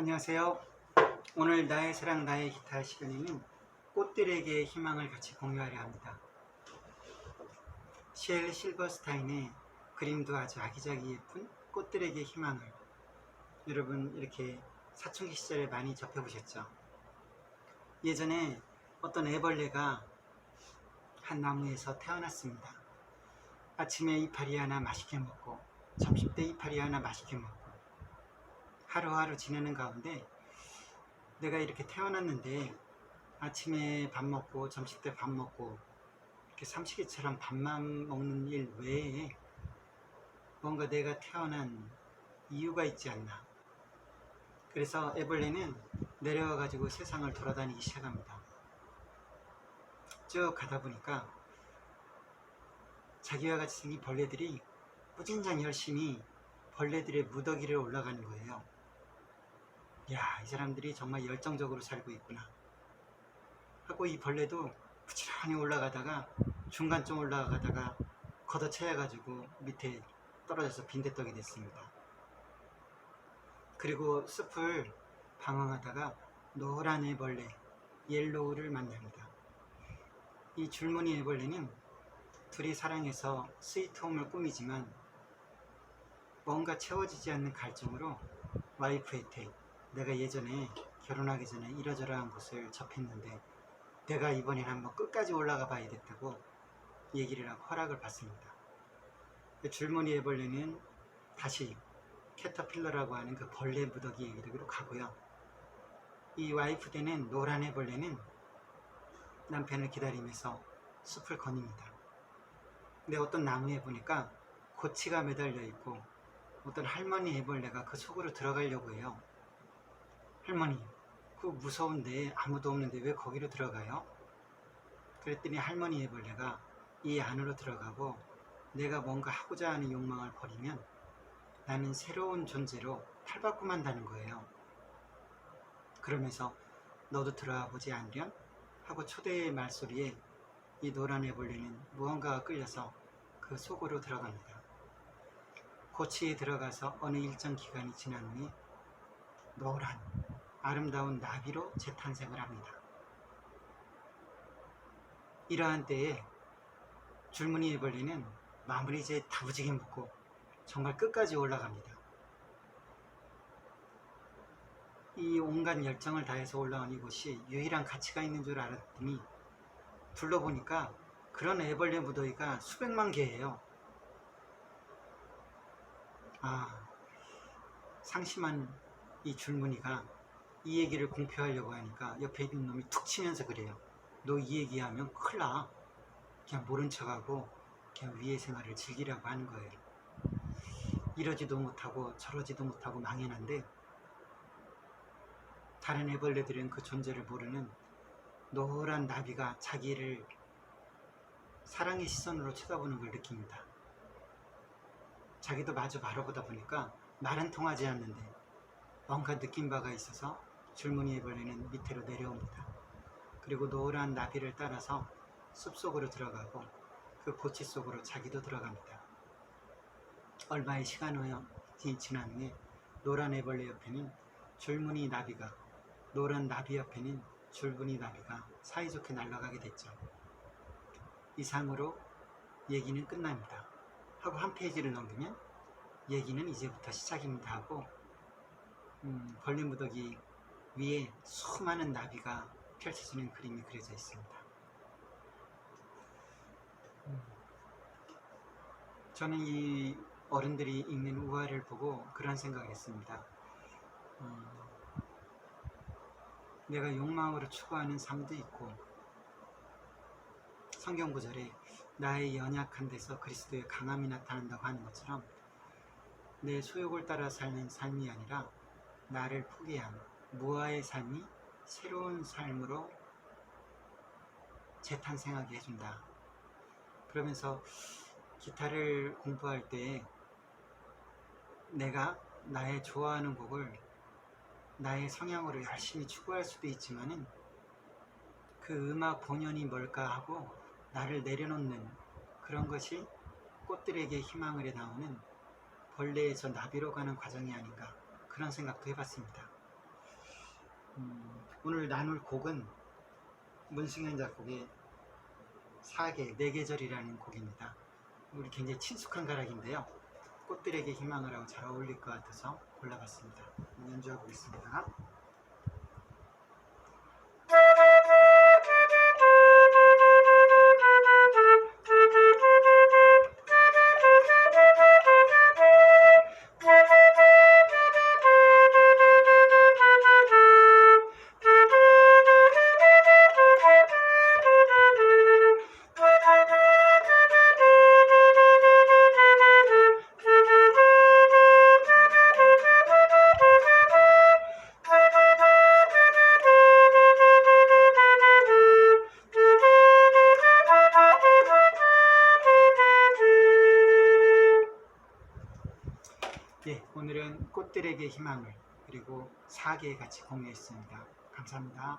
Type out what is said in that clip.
안녕하세요. 오늘 나의 사랑 나의 기타 시간에는 꽃들에게 희망을 같이 공유하려 합니다. 쉘 실버스타인의 그림도 아주 아기자기 예쁜 꽃들에게 희망을 여러분 이렇게 사춘기 시절에 많이 접해보셨죠? 예전에 어떤 애벌레가 한 나무에서 태어났습니다. 아침에 이파리 하나 맛있게 먹고 점심 때 이파리 하나 맛있게 먹고 하루하루 지내는 가운데 내가 이렇게 태어났는데 아침에 밥 먹고 점심 때 밥 먹고 이렇게 삼식이처럼 밥만 먹는 일 외에 뭔가 내가 태어난 이유가 있지 않나. 그래서 애벌레는 내려와 가지고 세상을 돌아다니기 시작합니다. 쭉 가다 보니까 자기와 같이 생긴 벌레들이 꾸준히 열심히 벌레들의 무더기를 올라가는 거예요. 야, 이 사람들이 정말 열정적으로 살고 있구나. 하고 이 벌레도 부지런히 올라가다가 중간쯤 올라가다가 걷어차여가지고 밑에 떨어져서 빈대떡이 됐습니다. 그리고 숲을 방황하다가 노란 애벌레, 옐로우를 만납니다. 이 줄무늬 애벌레는 둘이 사랑해서 스위트홈을 꾸미지만 뭔가 채워지지 않는 갈증으로 와이프한테 내가 예전에 결혼하기 전에 이러저러한 곳을 접했는데 내가 이번엔 한번 끝까지 올라가 봐야겠다고 얘기를 하고 허락을 받습니다. 그 줄무늬 애벌레는 다시 캐터필러라고 하는 그 벌레 무더기로 가고요. 이 와이프 되는 노란 애벌레는 남편을 기다리면서 숲을 거닙니다. 근데 어떤 나무에 보니까 고치가 매달려 있고 어떤 할머니 애벌레가 그 속으로 들어가려고 해요. 할머니, 그 무서운데 아무도 없는데 왜 거기로 들어가요? 그랬더니 할머니 애벌레가 이 안으로 들어가고 내가 뭔가 하고자 하는 욕망을 버리면 나는 새로운 존재로 탈바꿈한다는 거예요. 그러면서 너도 들어와 보지 않련? 하고 초대의 말소리에 이 노란 애벌레는 무언가가 끌려서 그 속으로 들어갑니다. 고치에 들어가서 어느 일정 기간이 지난 후에 노란 아름다운 나비로 재탄생을 합니다. 이러한 때에 줄무늬 애벌레는 마무리 이제 다부지게 묶고 정말 끝까지 올라갑니다. 이 온갖 열정을 다해서 올라온 이곳이 유일한 가치가 있는 줄 알았더니 둘러보니까 그런 애벌레 무더기가 수백만 개예요. 아, 상심한 이 줄무늬가 이 얘기를 공표하려고 하니까 옆에 있는 놈이 툭 치면서 그래요. 너 이 얘기하면 큰일 나. 그냥 모른 척하고 그냥 위의 생활을 즐기라고 하는 거예요. 이러지도 못하고 저러지도 못하고 망해난데 다른 애벌레들은 그 존재를 모르는 노란 나비가 자기를 사랑의 시선으로 쳐다보는 걸 느낍니다. 자기도 마주 바라보다 보니까 말은 통하지 않는데 뭔가 느낀 바가 있어서 줄무늬 애벌레는 밑으로 내려옵니다. 그리고 노란 나비를 따라서 숲속으로 들어가고 그 고치 속으로 자기도 들어갑니다. 얼마의 시간 후에 지난 후에 노란 애벌레 옆에는 줄무늬 나비가 노란 나비 옆에는 줄무늬 나비가 사이좋게 날아가게 됐죠. 이상으로 얘기는 끝납니다. 하고 한 페이지를 넘기면 얘기는 이제부터 시작입니다 하고 음, 벌레 무더기 위에 수많은 나비가 펼쳐지는 그림이 그려져 있습니다. 음, 저는 이 어른들이 읽는 우화를 보고 그런 생각을 했습니다. 음, 내가 욕망으로 추구하는 삶도 있고 성경 구절에 나의 연약한 데서 그리스도의 강함이 나타난다고 하는 것처럼 내 소욕을 따라 사는 삶이 아니라 나를 포기한 무아의 삶이 새로운 삶으로 재탄생하게 해준다. 그러면서 기타를 공부할 때 내가 나의 좋아하는 곡을 나의 성향으로 열심히 추구할 수도 있지만은 그 음악 본연이 뭘까 하고 나를 내려놓는 그런 것이 꽃들에게 희망을 해 나오는 벌레에서 나비로 가는 과정이 아닌가 그런 생각도 해봤습니다. 음, 오늘 나눌 곡은 문승현 작곡의 사계, 네 계절이라는 곡입니다. 우리 굉장히 친숙한 가락인데요. 꽃들에게 희망을 하고 잘 어울릴 것 같아서 골라봤습니다. 연주해 보겠습니다. 예, 오늘은 꽃들에게 희망을 그리고 사계 같이 공유했습니다. 감사합니다.